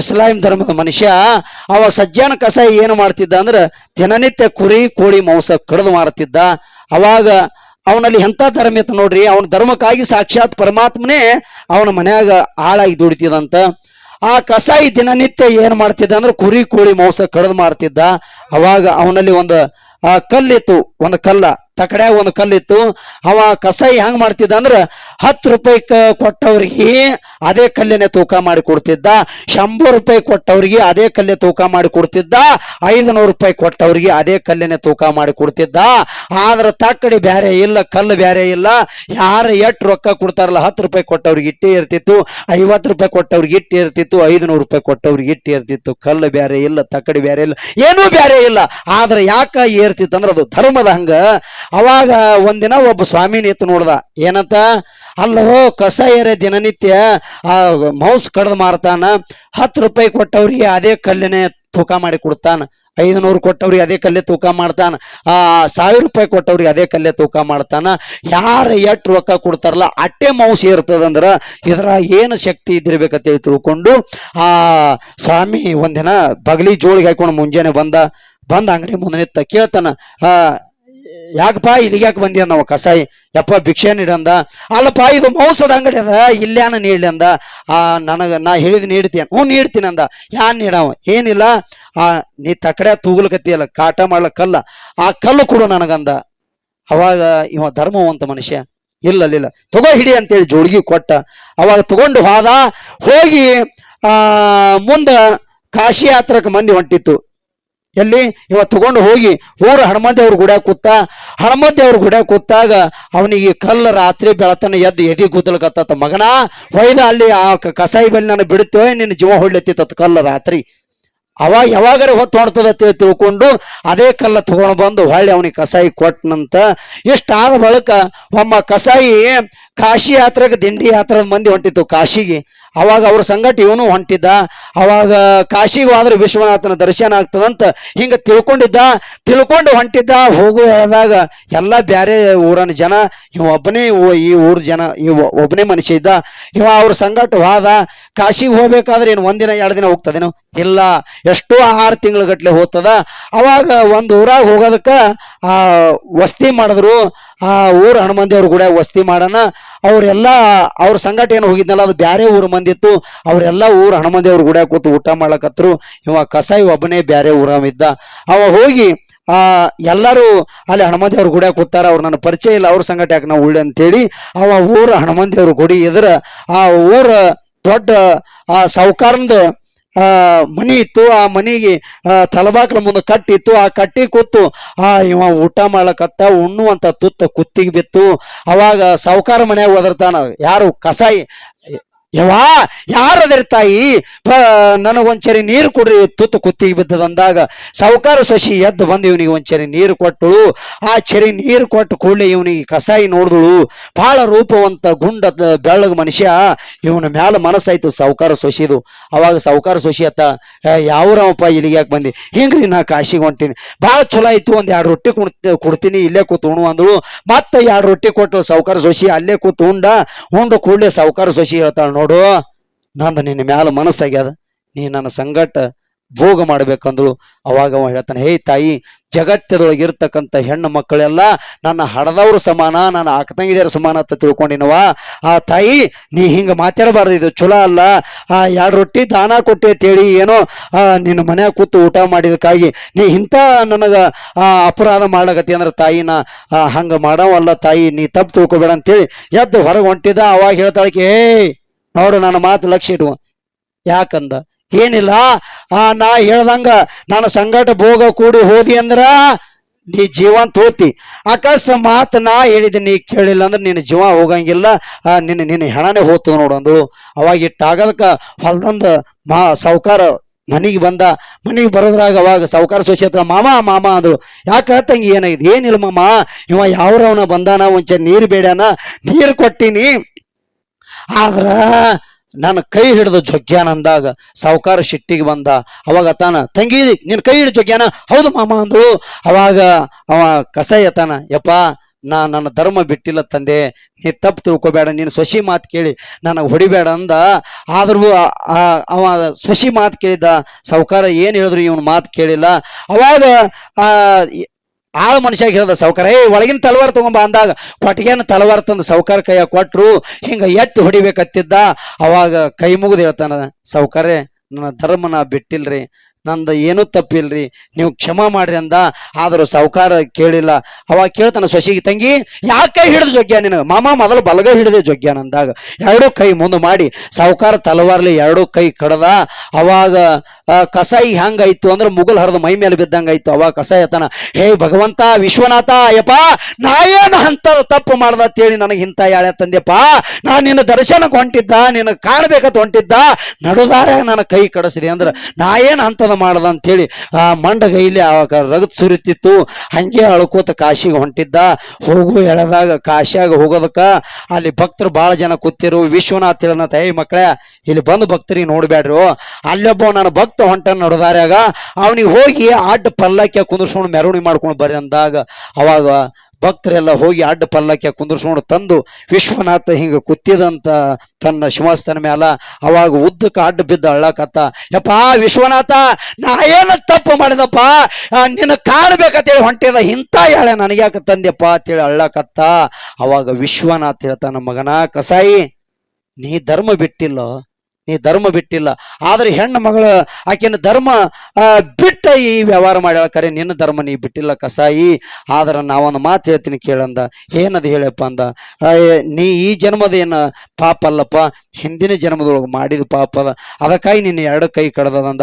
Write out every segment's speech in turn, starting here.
ಇಸ್ಲಾಂ ಧರ್ಮದ ಮನುಷ್ಯ ಅವ ಸಜ್ಜಾನ ಕಸಾಯಿ ಏನು ಮಾಡ್ತಿದ್ದ ಅಂದ್ರೆ ದಿನನಿತ್ಯ ಕುರಿ, ಕೋಳಿ, ಮಾಂಸ ಕಡಿದು ಮಾರುತ್ತಿದ್ದ ಅವಾಗ ಅವನಲ್ಲಿ ಎಂಥ ಧರ್ಮ ಇತ್ತು ನೋಡ್ರಿ, ಅವನ ಧರ್ಮಕ್ಕಾಗಿ ಸಾಕ್ಷಾತ್ ಪರಮಾತ್ಮನೇ ಅವನ ಮನ್ಯಾಗ ಆಳಾಗಿ ದುಡಿತಿದಂತ ಆ ಕಸಾಯಿ ದಿನನಿತ್ಯ ಏನ್ ಮಾಡ್ತಿದ್ದ ಅಂದ್ರೆ ಕುರಿ, ಕೋಳಿ, ಮಾಂಸ ಕಡಿದು ಮಾರ್ತಿದ್ದ. ಅವಾಗ ಅವನಲ್ಲಿ ಒಂದು, ಆ ಕಲ್ಲಿತ್ತು, ಒಂದು ಕಲ್ಲ. ತಕಡ್ಯಾಗ ಒಂದು ಕಲ್ಲಿತ್ತು. ಅವ ಕಸಾಯಿ ಹೆಂಗ್ ಮಾಡ್ತಿದ್ದ ಅಂದ್ರ ಹತ್ತು ರೂಪಾಯಿ ಕೊಟ್ಟವ್ರಿಗೆ ಅದೇ ಕಲ್ಲಿನ ತೂಕ ಮಾಡಿ ಕೊಡ್ತಿದ್ದ. ಶಂಬರ್ ರೂಪಾಯಿ ಕೊಟ್ಟವ್ರಿಗೆ ಅದೇ ಕಲ್ಲೆ ತೂಕ ಮಾಡಿ ಕೊಡ್ತಿದ್ದ. ಐದುನೂರು ರೂಪಾಯಿ ಕೊಟ್ಟವ್ರಿಗೆ ಅದೇ ಕಲ್ಲಿನ ತೂಕ ಮಾಡಿ ಕೊಡ್ತಿದ್ದ. ಆದ್ರೆ ತಕ್ಕಡಿ ಬ್ಯಾರೆ ಇಲ್ಲ, ಕಲ್ಲು ಬ್ಯಾರೆ ಇಲ್ಲ. ಯಾರು ಎಷ್ಟು ರೊಕ್ಕ ಕೊಡ್ತಾರಲ್ಲ ಹತ್ತು ರೂಪಾಯಿ ಕೊಟ್ಟವ್ರಿಗೆ ಇಟ್ಟೇ ಇರ್ತಿತ್ತು. ಐವತ್ತು ರೂಪಾಯಿ ಕೊಟ್ಟವ್ರಿಗೆ ಇಟ್ಟು ಇರ್ತಿತ್ತು. ಐದುನೂರು ರೂಪಾಯಿ ಕೊಟ್ಟವ್ರಿಗೆ ಇಟ್ಟು ಇರ್ತಿತ್ತು. ಕಲ್ಲು ಬ್ಯಾರೆ ಇಲ್ಲ ತಕ್ಕಡಿ ಬ್ಯಾರೆ ಇಲ್ಲ, ಏನೂ ಬ್ಯಾರೆ ಇಲ್ಲ. ಆದ್ರೆ ಯಾಕ ಏರ್ತಿತ್ತು ಅಂದ್ರೆ ಅದು ಧರ್ಮದ ಹಂಗ. ಅವಾಗ ಒಂದಿನ ಒಬ್ಬ ಸ್ವಾಮಿ ನಿಂತು ನೋಡ್ದ, ಏನಂತ? ಅಲ್ಲೋ, ಕಸ ಏರೆ ದಿನನಿತ್ಯ, ಆ, ಮೌಸ್ ಕಡ್ದು ಮಾರ್ತಾನ, ಹತ್ತು ರೂಪಾಯಿ ಕೊಟ್ಟವ್ರಿಗೆ ಅದೇ ಕಲ್ಲಿನೇ ತೂಕ ಮಾಡಿ ಕೊಡ್ತಾನ, ಐದುನೂರು ಕೊಟ್ಟವ್ರಿಗೆ ಅದೇ ಕಲ್ಲೆ ತೂಕ ಮಾಡ್ತಾನ, ಆ, ಸಾವಿರ ರೂಪಾಯಿ ಕೊಟ್ಟವ್ರಿಗೆ ಅದೇ ಕಲ್ಲೆ ತೂಕ ಮಾಡ್ತಾನ, ಯಾರು ಎಷ್ಟು ರೊಕ್ಕ ಕೊಡ್ತಾರಲ್ಲ, ಅಟ್ಟೆ ಮೌಸ್ ಇರ್ತದಂದ್ರ ಇದರ ಏನು ಶಕ್ತಿ ಇದ್ದಿರ್ಬೇಕಂತ ಹೇಳಿ ತಿಳ್ಕೊಂಡು, ಆ, ಸ್ವಾಮಿ ಒಂದಿನ ಬಗಲಿ ಜೋಳಿಗೆ ಹಾಕೊಂಡು ಮುಂಜಾನೆ ಬಂದ ಬಂದ ಅಂಗಡಿ ಮುಂದೆ ನಿತ್ತ ಕೇಳ್ತಾನ, ಆ ಯಾಕಪ್ಪ ಇಲ್ಲಿಗೆ ಯಾಕೆ ನಾವು ಕಸಾಯಿ? ಯಪ್ಪ ಭಿಕ್ಷೆ ನೀಡಂದ ಅಲ್ಲಪ್ಪ, ಇದು ಮೌಸದ ಅಂಗಡಿ ಅದ ಇಲ್ಯಾನ ನೀಡ್ಲಿ ಅಂದ. ಆ, ನನಗೆ ನಾ ಹೇಳಿದ್ ನೀಡ್ತೀನಿ. ಹ್ಞೂ ನೀಡ್ತೀನಿ ಅಂದ. ಯಾನ್ ನೀಡವ ಏನಿಲ್ಲ. ಆ, ನೀ ತಕಡೆ ತೂಗಲಕತ್ತಿಯಲ್ಲ, ಕಾಟ ಮಾಡ್ಲಕ್ಕಲ್ಲ ಆ ಕಲ್ಲು ಕೊಡು ನನಗಂದ. ಅವಾಗ ಇವ ಧರ್ಮವಂತ ಮನುಷ್ಯ, ಇಲ್ಲ ಇಲ್ಲ ತಗೋ ಹಿಡಿ ಅಂತೇಳಿ ಜೋಡ್ಗಿ ಕೊಟ್ಟ. ಅವಾಗ ತಗೊಂಡು ಹೋದ. ಹೋಗಿ, ಆ, ಮುಂದ ಕಾಶಿ ಯಾತ್ರಕ್ಕೆ ಮಂದಿ ಹೊಂಟಿತ್ತು. ಎಲ್ಲಿ? ಇವ ತಗೊಂಡು ಹೋಗಿ ಊರ ಹನುಮಂತೇವ್ರ ಗುಡ್ಯಾಗ ಕೂತ ಹನುಮಂತೇವ್ರ ಗುಡ್ಯಾಗ ಕೂತಾಗ ಅವನಿಗೆ ಕಲ್ಲು ರಾತ್ರಿ ಬೆಳತನ ಎದ್ದು ಎದಿ ಗುದ್ದಲ್ಕತ್ತ ಮಗನ, ಒಯ್ದ ಅಲ್ಲಿ ಆ ಕಸಾಯಿ ಬಲ್ಲಿ ನಾನು ಬಿಡುತ್ತೇವೆ, ನಿನ್ನ ಜೀವ ಹೊಡ್ಲತ್ತಿತ್ತ ಕಲ್ಲು ರಾತ್ರಿ. ಅವ ಯಾವಾಗರ ಹೊತ್ತು ಹೊಡ್ತದ ತಿಳ್- ತಿಳ್ಕೊಂಡು ಅದೇ ಕಲ್ಲ ತಗೊಂಡು ಬಂದು ಹೊಳ್ಳಿ ಅವನಿಗೆ ಕಸಾಯಿ ಕೊಟ್ಟನಂತ ಇಷ್ಟಾದ ಬಳಿಕ ಒಮ್ಮ ಕಸಾಯಿ ಕಾಶಿ ಯಾತ್ರೆಗೆ ದಿಂಡಿ ಯಾತ್ರದ ಮಂದಿ ಹೊಂಟಿತ್ತು ಕಾಶಿಗೆ. ಅವಾಗ ಅವ್ರ ಸಂಗಟ ಇವನು ಹೊಂಟಿದ್ದ. ಅವಾಗ ಕಾಶಿಗೆ ಹೋದ್ರೆ ವಿಶ್ವನಾಥನ ದರ್ಶನ ಆಗ್ತದಂತ ಹಿಂಗ ತಿಳ್ಕೊಂಡಿದ್ದ. ತಿಳ್ಕೊಂಡು ಹೊಂಟಿದ್ದ. ಹೋಗುವಾಗ ಎಲ್ಲ ಬ್ಯಾರೆ ಊರನ ಜನ, ಇವ ಒಬ್ಬನೇ ಈ ಊರ್ ಜನ, ಇವ ಒಬ್ಬನೇ ಮನುಷ್ಯ ಇದ್ದ. ಇವ ಅವ್ರ ಸಂಗಟ ಹೋದ ಕಾಶಿಗೆ ಹೋಗ್ಬೇಕಾದ್ರೆ ಏನು ಒಂದಿನ, ಎರಡು ದಿನ ಹೋಗ್ತದೇನು? ಇಲ್ಲ. ಎಷ್ಟೋ ಆರು ತಿಂಗಳ ಗಟ್ಲೆ ಹೋಗ್ತದ. ಅವಾಗ ಒಂದು ಊರಾಗ ಹೋಗೋದಕ್ಕೆ, ಆ, ವಸ್ತಿ ಮಾಡಿದ್ರು. ಆ ಊರ ಹನುಮಂದಿಯವ್ರ ಕೂಡ ವಸ್ತಿ ಮಾಡೋಣ. ಅವರೆಲ್ಲ, ಅವ್ರ ಸಂಗಟ ಏನು ಹೋಗಿದ್ನಲ್ಲ, ಅದು ಬ್ಯಾರೆ ಊರ ಮಂದಿತ್ತು ಅವರೆಲ್ಲ ಊರ ದೇವ್ರ ಗುಡಿಯಾಗ ಕೂತು ಊಟ ಮಾಡ್ಲಕತ್ರು. ಇವ ಕಸಾಯಿ ಒಬ್ಬನೇ ಬ್ಯಾರೆ ಊರವಿದ್ದ ಅವ ಹೋಗಿ, ಆ, ಎಲ್ಲರೂ ಅಲ್ಲಿ ಹನುಮಂದಿಯವ್ರ ಗುಡಿ ಕೂತಾರ. ಅವ್ರು ನನ್ನ ಪರಿಚಯ ಇಲ್ಲ, ಅವ್ರ ಸಂಗಟ ಯಾಕೆ ನಾವು ಉಳ್ಳಿ ಅಂತೇಳಿ ಅವ ಊರ ಹನುಮಂದಿಯವ್ರ ಗುಡಿ ಇದ್ರ ಆ ಊರ ದೊಡ್ಡ, ಆ ಸಾವುಕಾರಂದ ಆ, ಮನಿ ಇತ್ತು. ಆ ಮನಿಗೆ ತಲಬಾಕ್ಲ ಮುಂದೆ ಕಟ್ಟಿತ್ತು ಆ ಕಟ್ಟಿ ಕೂತು, ಆ, ಇವ ಊಟ ಮಾಡ್ಲಕತ್ತ, ಉಣ್ಣುವಂತ ತುತ್ತ ಕುತ್ತಿಗೆ ಬಿತ್ತು. ಅವಾಗ ಸಾವುಕಾರ ಮನ್ಯಾಗ ಒದರ್ತಾನ. ಯಾರು ಕಸಾಯಿ ಯವಾ ಅದರ ತಾಯಿ, ಪ, ನನಗೊಂಚರಿ ನೀರು ಕೊಡ್ರಿ, ತುತ್ತು ಕುತ್ತಿಗೆ ಬಿದ್ದದಂದಾಗ ಸಾವುಕಾರ ಸೊಸಿ ಎದ್ದು ಬಂದು ಇವನಿಗೆ ಒಂಚರಿ ನೀರು ಕೊಟ್ಟಳು ಆ ಚರಿ ನೀರು ಕೊಟ್ಟು ಕೂಡಲೇ ಇವನಿಗೆ ಕಸಾಯಿ ನೋಡಿದಳು. ಬಹಳ ರೂಪವಂತ ಗುಂಡ ಬೆಳ್ಳಗ ಮನುಷ್ಯ, ಇವನ ಮ್ಯಾಲ ಮನಸ್ಸಾಯ್ತು ಸಾವುಕಾರ ಸೊಸಿದು. ಅವಾಗ ಸಾವುಕಾರ ಸೊಸಿ ಅತ್ತ ಯಾವ್ರವಪ್ಪ ಇಲ್ಲಿಗೆ ಯಾಕೆ ಬಂದಿ? ಹಿಂಗ್ರಿ ನಾ ಕಾಶಿಗೆ ಹೊಂಟೀನಿ. ಭಾಳ ಚಲೋ ಆಯ್ತು, ಒಂದು ಎರಡು ರೊಟ್ಟಿ ಕೊಡ್ತ, ಕೊಡ್ತೀನಿ, ಇಲ್ಲೇ ಕೂತು ಉಣು ಅಂದಳು. ಮತ್ತೆ ಎರಡು ರೊಟ್ಟಿ ಕೊಟ್ಟು ಸಾವುಕಾರ ಸೊಸಿ ಅಲ್ಲೇ ಕೂತು ಉಂಡ, ಉಂಡು ಕೂಡಲೇ ಸಾವುಕಾರ ಸೊಸಿ ಹೇಳ್ತಾಳ ನೋಡು, ನಂದು ನಿನ್ನ ಮ್ಯಾಲ ಮನಸ್ಸಾಗ್ಯದ, ನೀ ನನ್ನ ಸಂಗಟ ಭೋಗ ಮಾಡ್ಬೇಕಂದ್ರು ಅವಾಗ ಅವ ಹೇಳ್ತಾನೆ, ಹೇ ತಾಯಿ ಜಗತ್ತದೊಳಗಿರ್ತಕ್ಕಂಥ ಹೆಣ್ಣು ಮಕ್ಕಳೆಲ್ಲ ನನ್ನ ಹಡದವ್ರ ಸಮಾನ, ನನ್ನ ಅಕ್ಕತಂಗಿದರ ಸಮಾನ ಅಂತ ತಿಳ್ಕೊಂಡಿನವ ಆ ತಾಯಿ, ನೀ ಹಿಂಗೆ ಮಾತಾಡಬಾರ್ದು, ಇದು ಚಲೋ ಅಲ್ಲ. ಆ ಎರಡು ರೊಟ್ಟಿ ದಾನ ಕೊಟ್ಟೆ ಅಂತೇಳಿ ಏನೋ ನಿನ್ನ ಮನ್ಯಾಗ ಕೂತು ಊಟ ಮಾಡಿದಕ್ಕಾಗಿ ನೀ ಇಂಥ ನನಗೆ ಅಪರಾಧ ಮಾಡಕತ್ತಿ ಅಂದ್ರೆ ತಾಯಿನ ಹಂಗ ಮಾಡವಲ್ಲ ತಾಯಿ, ನೀ ತಪ್ಪು ತಿಳ್ಕೊಬೇಡ ಅಂತೇಳಿ ಎದ್ದು ಹೊರಗೆ ಹೊಂಟಿದ. ಅವಾಗ ಹೇಳ್ತಾಳಕ್ಕೆ ಏಯ್ ನೋಡು ನನ್ನ ಮಾತು ಲಕ್ಷ ಇಡುವ ಯಾಕಂದ? ಏನಿಲ್ಲ? ಆ, ನಾ ಹೇಳ್ದಂಗ ನನ್ನ ಸಂಗಟ ಭೋಗ ಕೂಡಿ ಹೋದಿ ಅಂದ್ರ ನೀ ಜೀವಂತ ಹೋತಿ. ಅಕಸ್ಮಾತ್ ನಾ ಹೇಳಿದ ನೀ ಕೇಳಿಲ್ಲ ಅಂದ್ರೆ ನಿನ್ನ ಜೀವ ಹೋಗಂಗಿಲ್ಲ. ನಿನ್ನ ನಿನ್ನ ಹೆಣನೆ ಹೋತು ನೋಡು ಅಂದು. ಅವಾಗ ಇಟ್ಟಾಗದಕ್ಕ ಹೊಲ್ದಂದ ಮಾ ಸಾವುಕಾರ ಮನಿಗೆ ಬಂದ. ಮನಿಗೆ ಬರೋದ್ರಾಗ ಅವಾಗ ಸಾವುಕಾರ ಸೊಸೆ ಹತ್ರ ಮಾಮ ಮಾಮ ಅಂದ್ರು ಯಾಕ ತಂಗಿ ಏನಾಗಿದೆ ಏನಿಲ್ಲ ಮಾಮ. ಇವ ಯಾವ್ರವನ ಬಂದಾನ? ಒಂಚ ನೀರು ಬೇಡ್ಯಾನ? ನೀರು ಕೊಟ್ಟಿನಿ. ಆದ್ರ ನನ್ನ ಕೈ ಹಿಡಿದು ಜೊಗ್ಯಾನ ಅಂದಾಗ ಸಾವುಕಾರ ಶಿಟ್ಟಿಗೆ ಬಂದ. ಅವಾಗ ತಾನ, ತಂಗಿ ನಿನ್ನ ಕೈ ಹಿಡಿದು ಜೊಗ್ಯಾನ? ಹೌದು ಮಾಮ ಅಂದ್ರು ಅವಾಗ ಅವ ಕಸಾಯಿ ತಾನ ಯಪ್ಪ, ನಾ ನನ್ನ ಧರ್ಮ ಬಿಟ್ಟಿಲ್ಲ ತಂದೆ. ನೀ ತಪ್ಪು ತಿಳ್ಕೊಬೇಡ, ನೀನು ಸೊಸಿ ಮಾತು ಕೇಳಿ. ನನಗೆ ಹೊಡಿಬೇಡ ಅಂದ. ಆದ್ರೂ ಅವ ಸೊಸಿ ಮಾತು ಕೇಳಿದ. ಸಾವುಕಾರ ಏನು ಹೇಳಿದ್ರು ಇವನು ಮಾತು ಕೇಳಿಲ್ಲ. ಅವಾಗ ಆಳ ಮನುಷ್ಯ ಹೇಳ್ದ ಸಾವುಕಾರ ಏ ಒಳಗಿನ ತಲವಾರ ತಗೊಂಬ ಅಂದಾಗ ಕೊಟ್ಟಿಗೆನ ತಲವಾರ್ ತಂದು ಸಾವುಕಾರ ಕೈಯ ಕೊಟ್ರು. ಹಿಂಗ ಎತ್ತಿ ಹೊಡಿಬೇಕತ್ತಿದ್ದ. ಅವಾಗ ಕೈ ಮುಗಿದು ಹೇಳ್ತಾನ, ಸಾವುಕಾರೆ, ನನ್ನ ಧರ್ಮನ ಬಿಟ್ಟಿಲ್ರಿ ನಂದು ಏನೂ ತಪ್ಪಿಲ್ರಿ. ನೀವು ಕ್ಷಮ ಮಾಡ್ರಿ ಅಂದ, ಆದರೂ ಸಾವುಕಾರ ಕೇಳಿಲ್ಲ. ಅವಾಗ ಕೇಳ್ತಾನ, ಸೊಸಿಗೆ ತಂಗಿ ಯಾಕೆ ಕೈ ಹಿಡಿದು ಜೊಗ್ಯ ನಿನಗೆ? ಮಾಮ, ಮೊದಲು ಬಲಗ ಹಿಡಿದೆ ಅಂದಾಗ ಎರಡೂ ಕೈ ಮುಂದೆ ಮಾಡಿ. ಸಾವುಕಾರ ತಲವಾರ್ಲಿ, ಎರಡೂ ಕೈ ಕಡದ. ಅವಾಗ ಕಸಾಯಿ ಹೆಂಗಾಯ್ತು ಅಂದ್ರೆ ಮುಗಲ್ ಹರಿದು ಮೈ ಮೇಲೆ ಬಿದ್ದಂಗಾಯ್ತು. ಅವಾಗ ಕಸಾಯಿ ಆತನ ಹೇ ಭಗವಂತ, ವಿಶ್ವನಾಥ, ಅಯ್ಯಪ್ಪ, ನಾ ಏನು ಅಂತ ತಪ್ಪು ಮಾಡ್ದ ಅಂತೇಳಿ ನನಗೆ ಇಂಥ ಯಾಳೆ ತಂದೆಪ್ಪ ನಾ ನಿನ್ನ ದರ್ಶನಕ್ಕೆ ಹೊಂಟಿದ್ದ, ನಿನ್ನ ಕಾಣ್ಬೇಕಂತ ಹೊಂಟಿದ್ದ. ನಡುದಾರ ನನ್ನ ಕೈ ಕಡಸಿದೆ ಅಂದ್ರೆ, ನಾ ಏನು ಹಂತದ ಮಾಡ್ದ ಅಂತೇಳಿ ಆ ಮಂಡಗೈಲಿ ಅವಾಗ ರಗತ್ ಸುರಿತಿತ್ತು. ಹಂಗೆ ಅಳ್ಕೋತ ಕಾಶಿಗೆ ಹೊಂಟಿದ್ದ. ಹೋಗು ಎಳೆದಾಗ ಕಾಶಿಯಾಗ ಹೋಗೋದಕ್ಕ ಅಲ್ಲಿ ಭಕ್ತರು ಭಾಳ ಜನ ಕೂತಿರು. ವಿಶ್ವನಾಥ್ ಹೇಳಿದ ಏಯ್ ಮಕ್ಕಳೇ ಇಲ್ಲಿ ಬಂದು ಭಕ್ತರಿಗೆ ನೋಡ್ಬ್ಯಾಡ್ರು. ಅಲ್ಲೊಬ್ಬ ನನ್ನ ಭಕ್ತ ಹೊಂಟ ನೋಡಿದಾರ್ಯಾಗ ಅವನಿಗೆ ಹೋಗಿ ಅಡ್ಡ ಪಲ್ಲಕ್ಕೆ ಕುಂದರ್ಸ್ಕೊಂಡು ಮೆರವಣಿಗೆ ಮಾಡ್ಕೊಂಡು ಬರ್ರಿ ಅಂದಾಗ, ಅವಾಗ ಭಕ್ತರೆಲ್ಲ ಹೋಗಿ ಅಡ್ಡ ಪಲ್ಲಕ್ಕೆ ಕುಂದ್ರಸ್ಕೊಂಡು ತಂದು ವಿಶ್ವನಾಥ ಹಿಂಗೆ ಕುತ್ತಿದಂತ ತನ್ನ ಸಿಂಹಾಸನ ಮ್ಯಾಲ ಅವಾಗ ಉದ್ದಕ್ಕೆ ಅಡ್ಡ ಬಿದ್ದ ಅಳ್ಳಕತ್ತ, ಯಪ್ಪ ವಿಶ್ವನಾಥ, ನಾ ಏನು ತಪ್ಪು ಮಾಡಿದಪ್ಪ? ನಿನ್ನ ಕಾಡ್ಬೇಕಂತೇಳಿ ಹೊಂಟಿದ ಇಂಥ ಯಾಳೆ ನನಗ್ಯಾಕೆ ತಂದೆಪ್ಪ ಅಂತೇಳಿ ಅಳ್ಳಕತ್ತ, ಅವಾಗ ವಿಶ್ವನಾಥ್ ಹೇಳ್ತಾನ, ಮಗನ ಕಸಾಯಿ, ನೀ ಧರ್ಮ ಬಿಟ್ಟಿಲ್ಲೋ? ನೀ ಧರ್ಮ ಬಿಟ್ಟಿಲ್ಲ. ಆದ್ರೆ ಹೆಣ್ಣು ಮಗಳ ಆಕಿನ ಧರ್ಮ ಬಿಟ್ಟ ಈ ವ್ಯವಹಾರ ಮಾಡ್ಯಾಳ. ಕರೆ, ನಿನ್ನ ಧರ್ಮ ನೀ ಬಿಟ್ಟಿಲ್ಲ ಕಸಾಯಿ. ಆದ್ರೆ ನಾವೊಂದು ಮಾತು ಹೇಳ್ತೀನಿ ಕೇಳಂದ. ಏನದು ಹೇಳಪ್ಪ ಅಂದ. ನೀ ಈ ಜನ್ಮದ ಏನು ಪಾಪ ಅಲ್ಲಪ್ಪ. ಹಿಂದಿನ ಜನ್ಮದೊಳಗೆ ಮಾಡಿದ ಪಾಪ ಅದ. ಅದಕ್ಕಾಗಿ ನಿನ್ನ ಎರಡು ಕೈ ಕಡ್ದದಂದ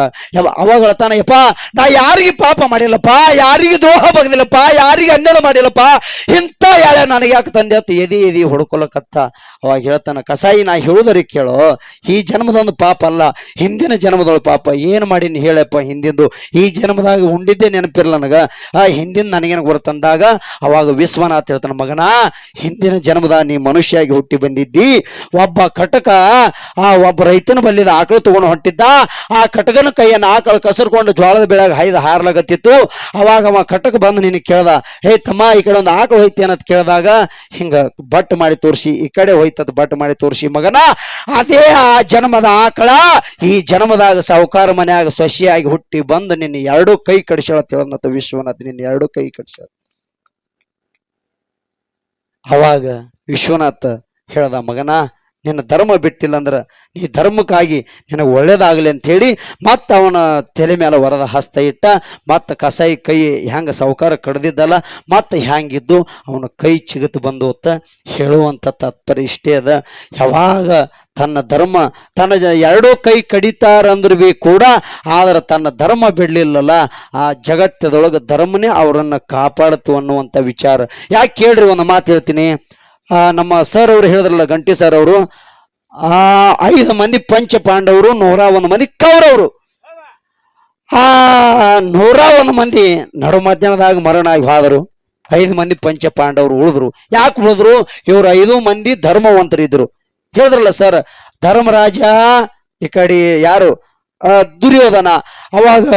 ಅವಾಗ ಹೇಳ್ತಾನ, ಯಪ್ಪ, ನಾ ಯಾರಿಗೆ ಪಾಪ ಮಾಡಿಲ್ಲಪ್ಪ. ಯಾರಿಗೆ ದ್ರೋಹ ಬಗ್ದಿಲ್ಲಪ್ಪ. ಯಾರಿಗೆ ಅನ್ಯಾಯ ಮಾಡಿಲ್ಲಪ್ಪ. ಇಂಥ ಯಾಳೆ ನನಗೆ ಯಾಕೆ ತಂದೆ ಎದಿ ಎದಿ ಹೊಡ್ಕೊಳಕತ್ತ ಅವಾಗ ಹೇಳ್ತಾನ, ಕಸಾಯಿ, ನಾ ಹೇಳುದರಿ ಕೇಳೋ. ಈ ಜನ್ಮದೊಂದು ಪಾಪ ಅಲ್ಲ, ಹಿಂದಿನ ಜನ್ಮದೊಳ ಪಾಪ. ಏನು ಮಾಡೀನಿ ಹೇಳಪ್ಪ ಹಿಂದಿಂದು? ಈ ಜನ್ಮದಾಗ ಉಂಡಿದ್ದೇ ನೆನಪಿರಲ್ಲ ನನಗೆ? ಆ ಹಿಂದಿನ ನನಗೇನು ಗೊತ್ತಂದಾಗ ಅವಾಗ ವಿಶ್ವನಾಥ್ ಹೇಳ್ತಾನೆ, ಮಗನ, ಹಿಂದಿನ ಜನ್ಮದ ನೀ ಮನುಷ್ಯಾಗಿ ಹುಟ್ಟಿ ಬಂದಿದ್ದಿ. ಒಬ್ಬ ಕಟಕ, ಆ ಒಬ್ಬ ರೈತನ ಬಲ್ಲಿದ ಆಕಳು ತಗೊಂಡು ಹೊಂಟಿದ್ದ. ಆ ಕಟಕನ ಕೈಯನ್ನು ಆಕಳು ಕಸರ್ಕೊಂಡು ಜ್ವಾಳದ ಬೆಳೆಗೆ ಹೈದ ಹಾರ್ಲಾಗತ್ತಿತ್ತು. ಅವಾಗ ಅವ ಕಟಕ ಬಂದು ನಿನಗೆ ಕೇಳ್ದ, ಹೇ ತಮ್ಮ, ಈ ಕಡೆ ಒಂದು ಆಕಳು ಹೋಯ್ತಿ ಅನ್ನೋದು ಕೇಳಿದಾಗ ಹಿಂಗ ಬಟ್ ಮಾಡಿ ತೋರಿಸಿ, ಈ ಕಡೆ ಹೋಯ್ತದ ಬಟ್ ಮಾಡಿ ತೋರಿಸಿ ಮಗನ, ಅದೇ ಆ ಜನ್ಮದ ಆಕಳ, ಈ ಜನ್ಮದಾಗ ಸಾಹುಕಾರ ಮನೆಯಾಗ ಸೊಸಿಯಾಗಿ ಹುಟ್ಟಿ ಬಂದು ನಿನ್ನ ಎರಡು ಕೈ ವಿಶ್ವನಾಥ ವಿಶ್ವನಾಥ್, ನಿನ್ನ ಎರಡು ಕೈ ಕಡಿಸ ಅವಾಗ ವಿಶ್ವನಾಥ ಹೇಳ್ದ, ಮಗನ ನಿನ್ನ ಧರ್ಮ ಬಿಟ್ಟಿಲ್ಲ ಅಂದ್ರೆ ನೀ ಧರ್ಮಕ್ಕಾಗಿ ನಿನಗೆ ಒಳ್ಳೇದಾಗಲಿ ಅಂತ ಹೇಳಿ ಮತ್ತ ಅವನ ತಲೆ ಮೇಲೆ ವರದ ಹಸ್ತ ಇಟ್ಟ, ಮತ್ತು ಕಸಾಯಿ ಕೈ ಹ್ಯಾಂಗೆ ಸಾವುಕಾರ ಕಡ್ದಿದ್ದಲ್ಲ, ಮತ್ತು ಹ್ಯಾಂಗಿದ್ದು ಅವನ ಕೈ ಚಿಗತ್ ಬಂದು ಅಂತ ಹೇಳುವಂಥ ತಾತ್ಪರ್ಯ ಇಷ್ಟೇ ಅದ. ಯಾವಾಗ ತನ್ನ ಧರ್ಮ, ತನ್ನ ಎರಡೂ ಕೈ ಕಡಿತಾರಂದ್ರೂ ಬಿ ಕೂಡ, ಆದ್ರೆ ತನ್ನ ಧರ್ಮ ಬಿಡಲಿಲ್ಲಲ್ಲ, ಆ ಜಗತ್ತದೊಳಗೆ ಧರ್ಮನೇ ಅವರನ್ನು ಕಾಪಾಡ್ತು ಅನ್ನುವಂಥ ವಿಚಾರ. ಯಾಕೆ ಕೇಳ್ರಿ ಒಂದು ಮಾತು ಹೇಳ್ತೀನಿ? ನಮ್ಮ ಸರ್ ಅವರು ಹೇಳಿದ್ರಲ್ಲ ಗಂಟಿ ಸರ್ ಅವರು, ಆ, ಐದು ಮಂದಿ ಪಂಚ ಪಾಂಡವರು ನೂರ ಒಂದು ಮಂದಿ ಕೌರವರು. ಆ, ನೂರ ಒಂದು ಮಂದಿ ನಡು ಮಧ್ಯಾಹ್ನದಾಗ ಮರಣ ಆಗಿ ಹಾದರು. ಐದು ಮಂದಿ ಪಂಚ ಪಾಂಡವರು ಉಳಿದ್ರು. ಯಾಕೆ ಉಳಿದ್ರು? ಇವರು ಐದು ಮಂದಿ ಧರ್ಮವಂತರಿದ್ರು. ಹೇಳಿದ್ರಲ್ಲ ಸರ್ ಧರ್ಮರಾಜ, ಈ ಕಡೆ ಯಾರು? ದುರ್ಯೋಧನ. ಅವಾಗ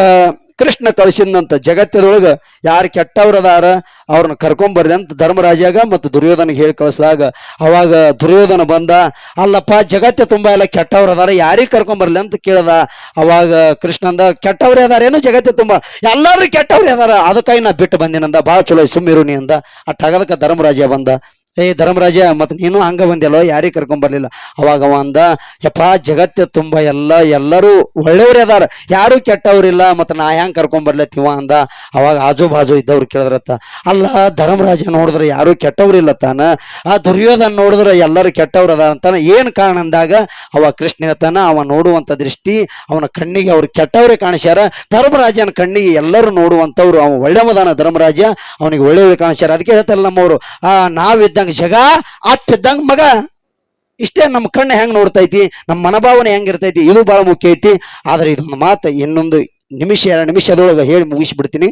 ಕೃಷ್ಣ ಕಳಿಸಿದಂತ ಜಗತ್ತದೊಳಗ ಯಾರು ಕೆಟ್ಟವ್ರದಾರ ಅವ್ರನ್ನ ಕರ್ಕೊಂಬರ್ರಿ ಅಂತ ಧರ್ಮರಾಜಾಗ ಮತ್ತು ದುರ್ಯೋಧನಿಗೆ ಹೇಳಿ ಕಳಿಸಿದಾಗ, ಅವಾಗ ದುರ್ಯೋಧನ ಬಂದ, ಅಲ್ಲಪ್ಪ, ಜಗತ್ತೆ ತುಂಬಾ ಎಲ್ಲ ಕೆಟ್ಟವ್ರದಾರ, ಯಾರಿಗೆ ಕರ್ಕೊಂಬರ್ಲಿ? ಅಂತ ಕೇಳ್ದ. ಅವಾಗ ಕೃಷ್ಣಂದ, ಕೆಟ್ಟವ್ರೇ ಅದಾರೇನು ಜಗತ್ತೆ ತುಂಬಾ ಎಲ್ಲರೂ ಕೆಟ್ಟವ್ರೇ ಅದಾರ. ಅದಕ್ಕಾಗಿ ನಾ ಬಿಟ್ಟು ಬಂದಿನಂದ ಭಾಳ ಚಲೋ ಸುಮ್ಮಿರು ನೀ ಅಂದ. ಅಟ್ಟಾಗದಕ್ಕ ಧರ್ಮರಾಜ ಬಂದ. ಏ ಧರ್ಮರಾಜ, ಮತ್ತೆ ನೀನು ಹಂಗ ಬಂದಿಲ್ಲೋ ಯಾರಿಗೆ ಕರ್ಕೊಂಬರ್ಲಿಲ್ಲ ಅವಾಗ ಅವ ಅಂದ, ಯಪ್ಪ, ಜಗತ್ತ ತುಂಬ ಎಲ್ಲ, ಎಲ್ಲರೂ ಒಳ್ಳೆಯವ್ರು ಅದಾರ. ಯಾರು ಕೆಟ್ಟವ್ರಿಲ್ಲ, ಮತ್ತೆ ನಾ ಹೆಂಗ್ ಕರ್ಕೊಂಬರ್ಲತ್ತಿವ ಅಂದ. ಅವಾಗ ಆಜು ಬಾಜು ಇದ್ದವ್ರು ಕೇಳಿದ್ರತ್ತ, ಅಲ್ಲ ಧರ್ಮರಾಜ ನೋಡಿದ್ರೆ ಯಾರು ಕೆಟ್ಟವ್ರಿಲ್ಲ ತಾನ? ಆ ದುರ್ಯೋಧನ ನೋಡಿದ್ರೆ ಎಲ್ಲರೂ ಕೆಟ್ಟವ್ರು ಅದ ಅಂತಾನ. ಏನ್ ಕಾರಣ ಅಂದಾಗ ಅವ ಕೃಷ್ಣ ಹೇಳ್ತಾನ ಅವ ನೋಡುವಂತ ದೃಷ್ಟಿ, ಅವನ ಕಣ್ಣಿಗೆ ಅವ್ರು ಕೆಟ್ಟವ್ರೆ ಕಾಣಿಸ್ಯಾರ. ಧರ್ಮರಾಜನ ಕಣ್ಣಿಗೆ ಎಲ್ಲರೂ ನೋಡುವಂತವ್ರು ಅವ ಒಳ್ಳೆಮದಾನ ಧರ್ಮರಾಜ, ಅವನಿಗೆ ಒಳ್ಳೆಯವ್ರು ಕಾಣಿಸ್ಯಾರ. ಅದಕ್ಕೆ ಹೇಳ್ತಾರಲ್ಲ ನಮ್ಮವರು, ಆ ನಾವಿದ್ದಂಗ ಜಗ ಅಪ್ಪಿದ್ದಂಗ ಮಗ. ಇಷ್ಟೇ ನಮ್ಮ ಕಣ್ಣು ಹೆಂಗ್ ನೋಡ್ತೈತಿ ನಮ್ಮ ಮನೋಭಾವನೆ ಹೆಂಗಿರ್ತೈತಿ ಇದು ಬಹಳ ಮುಖ್ಯ ಐತಿ. ಆದರೆ ಇದೊಂದು ಮಾತು ಇನ್ನೊಂದು ನಿಮಿಷ, ಎರಡು ನಿಮಿಷದೊಳಗೆ ಹೇಳಿ ಮುಗಿಸ್ಬಿಡ್ತೀನಿ.